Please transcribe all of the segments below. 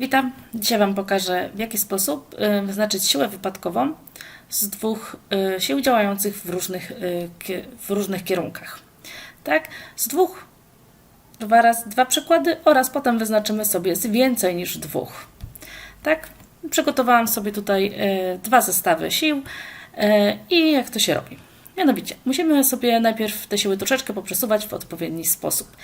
Witam. Dzisiaj Wam pokażę, w jaki sposób y, wyznaczyć siłę wypadkową z dwóch y, sił działających w różnych, y, w różnych kierunkach. Tak? Z dwóch, dwa, raz, dwa przykłady oraz potem wyznaczymy sobie z więcej niż dwóch. Tak? Przygotowałam sobie tutaj dwa zestawy sił i jak to się robi. Mianowicie, musimy sobie najpierw te siły troszeczkę poprzesuwać w odpowiedni sposób.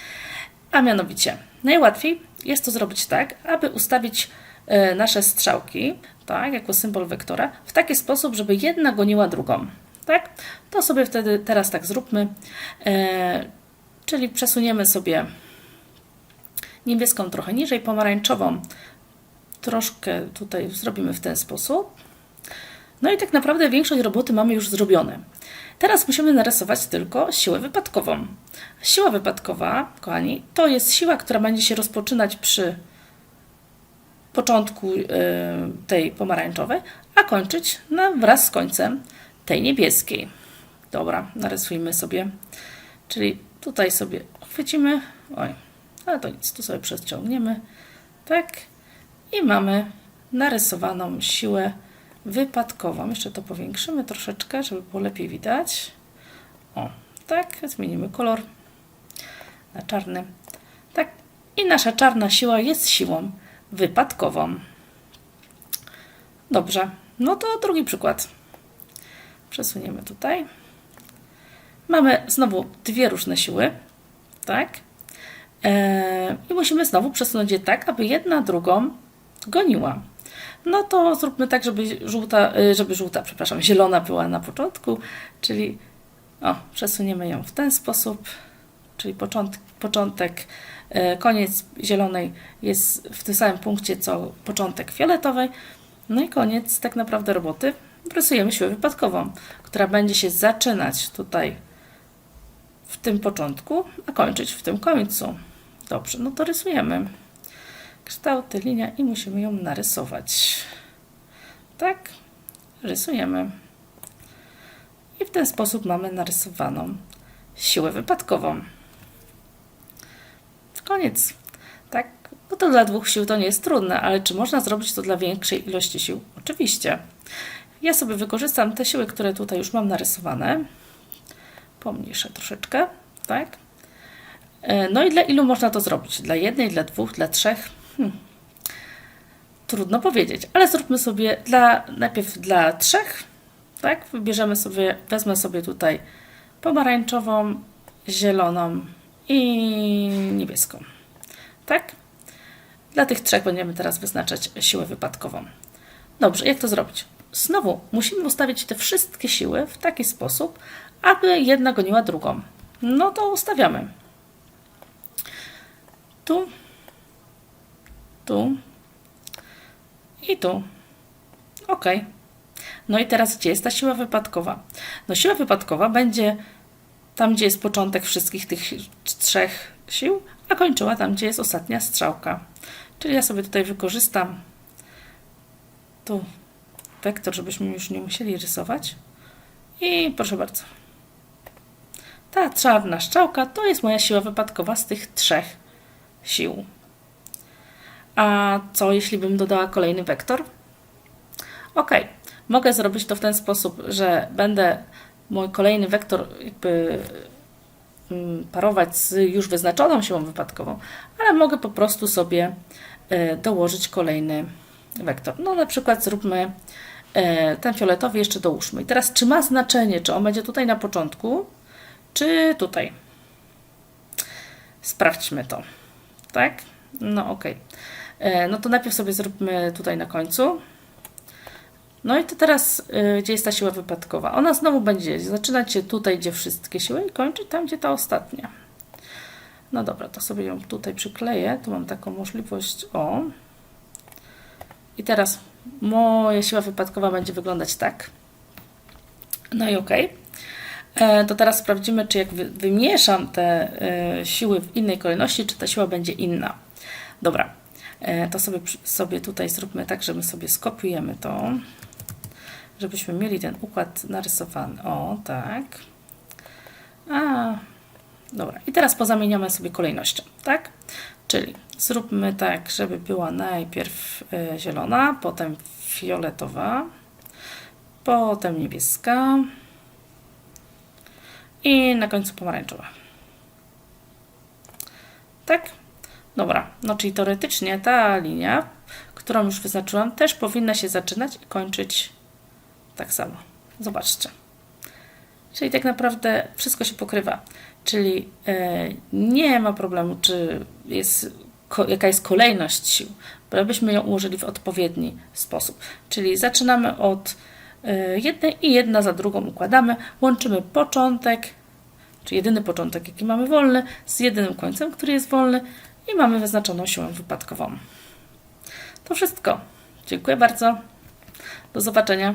A mianowicie, najłatwiej jest to zrobić tak, aby ustawić e, nasze strzałki, tak, jako symbol wektora, w taki sposób, żeby jedna goniła drugą. Tak? To sobie wtedy teraz tak zróbmy. E, czyli przesuniemy sobie niebieską trochę niżej, pomarańczową troszkę tutaj zrobimy w ten sposób. No i tak naprawdę większość roboty mamy już zrobione. Teraz musimy narysować tylko siłę wypadkową. Siła wypadkowa, kochani, to jest siła, która będzie się rozpoczynać przy początku y, tej pomarańczowej, a kończyć na, wraz z końcem tej niebieskiej. Dobra, narysujmy sobie. Czyli tutaj sobie chwycimy. Oj, ale to nic, tu sobie przeciągniemy. Tak. I mamy narysowaną siłę wypadkową. Jeszcze to powiększymy troszeczkę, żeby było lepiej widać. O, tak, zmienimy kolor na czarny. Tak, i nasza czarna siła jest siłą wypadkową. Dobrze, no to drugi przykład. Przesuniemy tutaj. Mamy znowu dwie różne siły, tak? Eee, I musimy znowu przesunąć je tak, aby jedna drugą goniła. No to zróbmy tak, żeby żółta, y, żeby żółta, przepraszam, zielona była na początku, czyli o, przesuniemy ją w ten sposób, czyli początek, początek y, koniec zielonej jest w tym samym punkcie, co początek fioletowej, no i koniec tak naprawdę roboty. Rysujemy siłę wypadkową, która będzie się zaczynać tutaj w tym początku, a kończyć w tym końcu. Dobrze, no to rysujemy kształty, linia i musimy ją narysować. Tak, rysujemy. I w ten sposób mamy narysowaną siłę wypadkową. Koniec. Tak, bo to dla dwóch sił to nie jest trudne, ale czy można zrobić to dla większej ilości sił? Oczywiście. Ja sobie wykorzystam te siły, które tutaj już mam narysowane. Pomniejszę troszeczkę, tak? E, No i dla ilu można to zrobić? Dla jednej, dla dwóch, dla trzech? Hmm. Trudno powiedzieć, ale zróbmy sobie dla, najpierw dla trzech, tak? Wybierzemy sobie, wezmę sobie tutaj pomarańczową, zieloną i niebieską, tak? Dla tych trzech będziemy teraz wyznaczać siłę wypadkową. Dobrze, jak to zrobić? Znowu musimy ustawić te wszystkie siły w taki sposób, aby jedna goniła drugą. No to ustawiamy. Tu, tu i tu. Ok. No i teraz gdzie jest ta siła wypadkowa? No siła wypadkowa będzie tam, gdzie jest początek wszystkich tych trzech sił, a kończyła tam, gdzie jest ostatnia strzałka. Czyli ja sobie tutaj wykorzystam tu wektor, żebyśmy już nie musieli rysować. I proszę bardzo. Ta czarna strzałka to jest moja siła wypadkowa z tych trzech sił. A co jeśli bym dodała kolejny wektor? Ok, mogę zrobić to w ten sposób, że będę mój kolejny wektor jakby mm, parować z już wyznaczoną siłą wypadkową, ale mogę po prostu sobie e, dołożyć kolejny wektor. No na przykład zróbmy e, ten fioletowy jeszcze dołóżmy. I teraz czy ma znaczenie, czy on będzie tutaj na początku, czy tutaj? Sprawdźmy to. Tak? No ok. E, No to najpierw sobie zróbmy tutaj na końcu. No i to teraz, y, gdzie jest ta siła wypadkowa? Ona znowu będzie zaczynać się tutaj, gdzie wszystkie siły i kończyć tam, gdzie ta ostatnia. No dobra, to sobie ją tutaj przykleję. Tu mam taką możliwość. O. I teraz moja siła wypadkowa będzie wyglądać tak. No i ok. E, To teraz sprawdzimy, czy jak wy- wymieszam te e, siły w innej kolejności, czy ta siła będzie inna. Dobra, to sobie, sobie tutaj zróbmy tak, że my sobie skopiujemy to, żebyśmy mieli ten układ narysowany. O, tak. A, dobra. I teraz pozamieniamy sobie kolejnością, tak? Czyli zróbmy tak, żeby była najpierw e, zielona, potem fioletowa, potem niebieska i na końcu pomarańczowa. Tak? Dobra, no czyli teoretycznie ta linia, którą już wyznaczyłam, też powinna się zaczynać i kończyć tak samo. Zobaczcie. Czyli tak naprawdę wszystko się pokrywa. Czyli e, nie ma problemu, czy jest, jaka jest kolejność sił, byśmy ją ułożyli w odpowiedni sposób. Czyli zaczynamy od e, jednej i jedna za drugą układamy, łączymy początek, czy jedyny początek, jaki mamy wolny, z jedynym końcem, który jest wolny i mamy wyznaczoną siłę wypadkową. To wszystko. Dziękuję bardzo. Do zobaczenia.